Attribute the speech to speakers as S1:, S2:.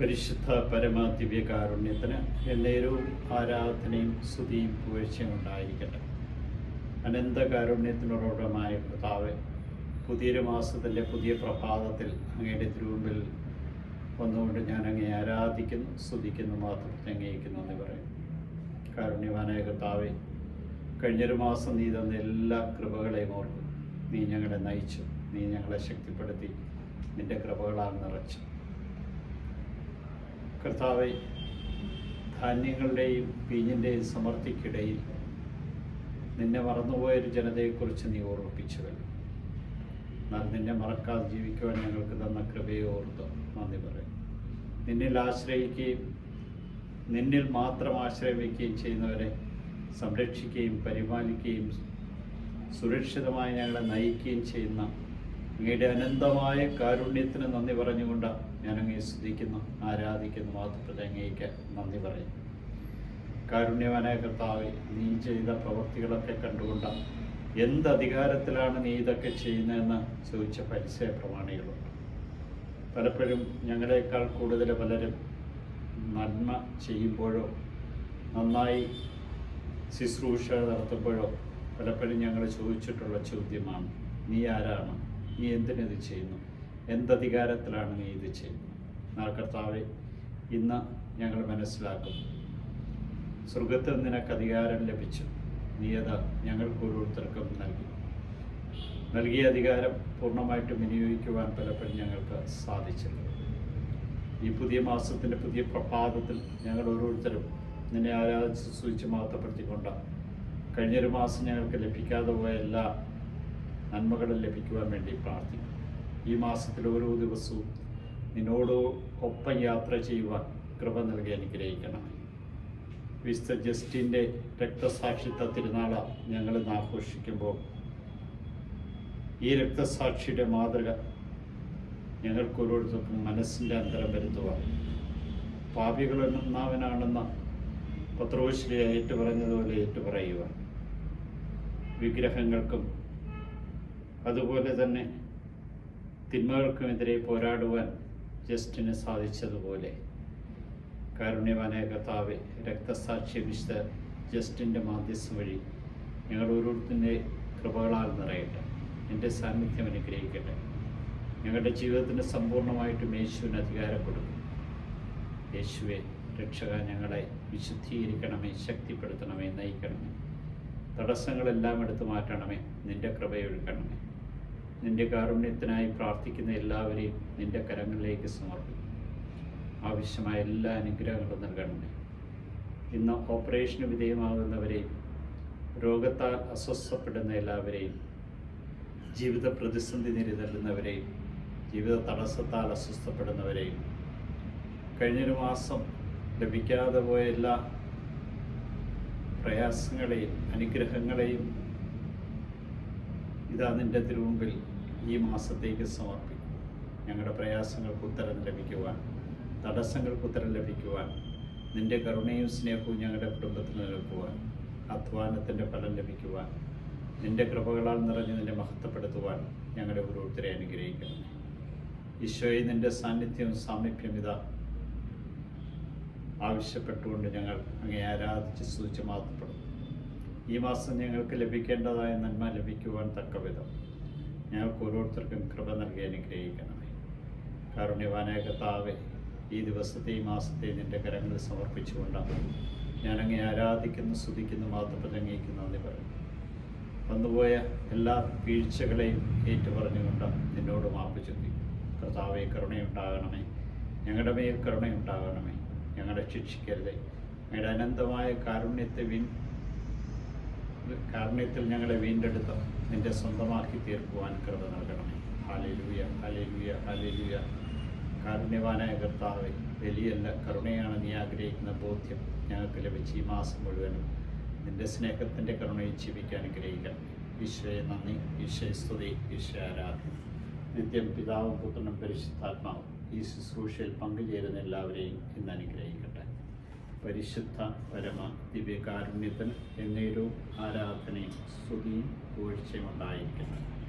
S1: പരിശുദ്ധ പരമ ദിവ്യകാരുണ്യത്തിന് എന്നേരവും ആരാധനയും സ്തുതിയും പുകഴ്ചയും ഉണ്ടായിരിക്കട്ടെ. അനന്ത കാരുണ്യത്തിനോടമായ കർത്താവ് പുതിയൊരു മാസത്തിന്റെ പുതിയ പ്രഭാതത്തിൽ അങ്ങയുടെ തിരുമുമ്പിൽ വന്നുകൊണ്ട് ഞാൻ അങ്ങേ ആരാധിക്കുന്നു സ്തുതിക്കുന്നു മാത്രം അംഗീകരിക്കുന്നു എന്ന് പറയും. കാരുണ്യവാനായ കർത്താവെ കഴിഞ്ഞൊരു മാസം നീ തന്ന എല്ലാ കൃപകളെയും ഓർക്കും. നീ ഞങ്ങളെ നയിച്ചു നീ ഞങ്ങളെ ശക്തിപ്പെടുത്തി നിന്റെ കൃപകളാൽ നിറച്ചു. കർത്താവെ ധാന്യങ്ങളുടെയും പീഞ്ഞിന്റെയും സമൃദ്ധിക്കിടയിൽ നിന്നെ മറന്നുപോയൊരു ജനതയെക്കുറിച്ച് നീ ഓർമ്മിപ്പിച്ചുവല്ലോ. എന്നാൽ നിന്നെ മറക്കാതെ ജീവിക്കുവാൻ ഞങ്ങൾക്ക് തന്ന കൃപയെ ഓർത്ത് നന്ദി പറയും നിന്നിൽ ആശ്രയിക്കുകയും നിന്നിൽ മാത്രം ആശ്രയം വയ്ക്കുകയും ചെയ്യുന്നവരെ സംരക്ഷിക്കുകയും പരിപാലിക്കുകയും സുരക്ഷിതമായി ഞങ്ങളെ നയിക്കുകയും ചെയ്യുന്ന അങ്ങയുടെ അനന്തമായ കാരുണ്യത്തിന് നന്ദി പറഞ്ഞുകൊണ്ട് ഞാൻ അങ്ങേ സ്തുതിക്കുന്നു ആരാധിക്കുന്നു മാത്രത്തിൽ അങ്ങേക്ക് നന്ദി പറയും കാരുണ്യവനായ കർത്താവ് നീ ചെയ്ത പ്രവൃത്തികളൊക്കെ കണ്ടുകൊണ്ട് എന്ത് അധികാരത്തിലാണ് നീ ഇതൊക്കെ ചെയ്യുന്നതെന്ന് ചോദിച്ച പരിസയ പ്രമാണികളുണ്ട്. പലപ്പോഴും ഞങ്ങളെക്കാൾ കൂടുതൽ പലരും നന്മ ചെയ്യുമ്പോഴോ നന്നായി ശുശ്രൂഷ നടത്തുമ്പോഴോ പലപ്പോഴും ഞങ്ങൾ ചോദിച്ചിട്ടുള്ള ചോദ്യമാണ് നീ ആരാണ്? നീ എന്തിനത് ചെയ്യുന്നു? എന്തധികാരത്തിലാണ് നീ ഇത് ചെയ്യുന്നത്? എന്നാൽ കർത്താവെ ഇന്ന് ഞങ്ങൾ മനസ്സിലാക്കും സ്വർഗത്തിൽ നിനക്ക് അധികാരം ലഭിച്ചു. നീ അത് ഞങ്ങൾക്ക് ഓരോരുത്തർക്കും നൽകി. നൽകിയ അധികാരം പൂർണമായിട്ടും വിനിയോഗിക്കുവാൻ പലപ്പോഴും ഞങ്ങൾക്ക് സാധിച്ചില്ല. ഈ പുതിയ മാസത്തിന്റെ പുതിയ പ്രഭാതത്തിൽ ഞങ്ങൾ ഓരോരുത്തരും നിന്നെ ആരാധിച്ച് സൂചിച്ച് മാറ്റപ്പെടുത്തിക്കൊണ്ട് കഴിഞ്ഞൊരു മാസം ഞങ്ങൾക്ക് ലഭിക്കാതെ പോയ എല്ലാ നന്മകളും ലഭിക്കുവാൻ വേണ്ടി പ്രാർത്ഥിക്കും ഈ മാസത്തിൽ ഓരോ ദിവസവും നിന്നോട് ഒപ്പം യാത്ര ചെയ്യുവാൻ കൃപ നൽകി അനുഗ്രഹിക്കണമേ വിശുദ്ധ ജസ്റ്റിന്റെ രക്തസാക്ഷിത്വ തിരുനാള ഞങ്ങൾ ഇന്ന് ആഘോഷിക്കുമ്പോൾ ഈ രക്തസാക്ഷിയുടെ മാതൃക ഞങ്ങൾക്ക് ഓരോരുത്തർക്കും മനസ്സിന്റെ അന്തരം വരുത്തുവാൻ. പാപികളെന്നാവനാണെന്ന പത്രോശ്രീ ഏറ്റുപറഞ്ഞതുപോലെ ഏറ്റുപറയുവാൻ. വിഗ്രഹങ്ങൾക്കും അതുപോലെ തന്നെ തിന്മകൾക്കുമെതിരെ പോരാടുവാൻ ജസ്റ്റിന് സാധിച്ചതുപോലെ. കാരുണ്യവാനായ കർത്താവ് രക്തസാക്ഷി വിശുദ്ധ ജസ്റ്റിന്റെ മാധ്യസ്ഥം വഴി ഞങ്ങൾ ഓരോരുത്തരുടെ കൃപകളാൽ നിറയട്ടെ. എന്റെ സാന്നിധ്യം അനുഗ്രഹിക്കട്ടെ. ഞങ്ങളുടെ ജീവിതത്തിന് സമ്പൂർണമായിട്ടും യേശുവിന് അധികാരം കൊടുക്കും. യേശുവെ രക്ഷക ഞങ്ങളെ വിശുദ്ധീകരിക്കണമേ ശക്തിപ്പെടുത്തണമേ നയിക്കണമേ. തടസ്സങ്ങളെല്ലാം എടുത്തു മാറ്റണമേ നിന്റെ കൃപയൊഴുക്കണമേ നിന്റെ കാരുണ്യത്തിനായി പ്രാർത്ഥിക്കുന്ന എല്ലാവരെയും നിന്റെ കരങ്ങളിലേക്ക് സമർപ്പിക്കും. ആവശ്യമായ എല്ലാ അനുഗ്രഹങ്ങളും നൽകണമേ. ഇന്ന് ഓപ്പറേഷന് വിധേയമാകുന്നവരെയും രോഗത്താൽ അസ്വസ്ഥപ്പെടുന്ന എല്ലാവരെയും ജീവിത പ്രതിസന്ധി നേരിടുന്നവരെയും ജീവിത തടസ്സത്താൽ അസ്വസ്ഥപ്പെടുന്നവരെയും കഴിഞ്ഞൊരു മാസം ലഭിക്കാതെ പോയ എല്ലാ പ്രയാസങ്ങളെയും അനുഗ്രഹങ്ങളെയും ഇതാ നിന്റെ തിരുമുമ്പിൽ ഈ മാസത്തേക്ക് സമർപ്പിക്കും. ഞങ്ങളുടെ പ്രയാസങ്ങൾക്ക് ഉത്തരം ലഭിക്കുവാൻ തടസ്സങ്ങൾക്ക് ഉത്തരം ലഭിക്കുവാൻ നിന്റെ കരുണയും സ്നേഹവും ഞങ്ങളുടെ കുടുംബത്തിൽ നിലനിൽക്കുവാൻ അധ്വാനത്തിന്റെ ഫലം ലഭിക്കുവാൻ നിന്റെ കൃപകളാൽ നിറഞ്ഞ് നിന്നെ മഹത്വപ്പെടുത്തുവാൻ ഞങ്ങളുടെ ഓരോരുത്തരെ അനുഗ്രഹിക്കണം ഈശോയെ നിന്റെ സാന്നിധ്യവും സാമീപ്യം ഇതാ. ആവശ്യപ്പെട്ടുകൊണ്ട് ഞങ്ങൾ അങ്ങേ ആരാധിച്ച് സൂചിച്ച് മാത്രപ്പെടും ഈ മാസം ഞങ്ങൾക്ക് ലഭിക്കേണ്ടതായ നന്മ ലഭിക്കുവാൻ തക്കവിധം. ഞങ്ങൾക്ക് ഓരോരുത്തർക്കും കൃപ നൽകി അനുഗ്രഹിക്കണമേ. കാരുണ്യവാനായ കർത്താവെ ഈ ദിവസത്തെ ഈ മാസത്തെ നിന്റെ കരങ്ങളിൽ സമർപ്പിച്ചുകൊണ്ടാണ് ഞാൻ അങ്ങേ ആരാധിക്കുന്നു സ്തുതിക്കുന്നു മാത്രം അംഗീകരിക്കുന്നു എന്ന് പറയും വന്നുപോയ എല്ലാ വീഴ്ചകളെയും ഏറ്റുപറഞ്ഞുകൊണ്ട് നിന്നോട് മാപ്പ് ചൊല്ലി. കർത്താവെ കരുണയുണ്ടാകണമേ. ഞങ്ങളുടെ മേൽ കരുണയുണ്ടാകണമേ. ഞങ്ങളെ ശിക്ഷിക്കരുതേ. ഞങ്ങളുടെ അനന്തമായ കാരുണ്യത്തെ വീ കാരുണ്യത്തിൽ ഞങ്ങളെ വീണ്ടെടുത്ത് നിന്റെ സ്വന്തമാക്കി തീർക്കുവാൻ കൃപ നൽകണമേ. ഹാലേലൂയ ഹാലേലൂയ ഹാലേലൂയ കാരുണ്യവാനായ കർത്താവെ വലിയല്ല കരുണയാണ് നീ ആഗ്രഹിക്കുന്ന ബോധ്യം ഞങ്ങൾക്ക് ലഭിച്ച ഈ മാസം മുഴുവനും നിന്റെ സ്നേഹത്തിന്റെ കരുണയിൽ ജീവിക്കാൻ അനുഗ്രഹിക്കണം ഈശോയെ നന്ദി ഈശോയെ സ്തുതി ഈശോ ആരാധന. നിത്യം പിതാവും പുത്രനും പരിശുദ്ധാത്മാവും. ഈ ശുശ്രൂഷയിൽ പങ്കുചേരുന്ന എല്ലാവരെയും ഇന്ന് അനുഗ്രഹിക്കട്ടെ. പരിശുദ്ധ പരമ ദിവ്യകാരുണ്യത്തിന് എന്നേരവും ആരാധനയും സ്തുതിയും പൂഴ്ചയും ഉണ്ടായിരിക്കുന്നത്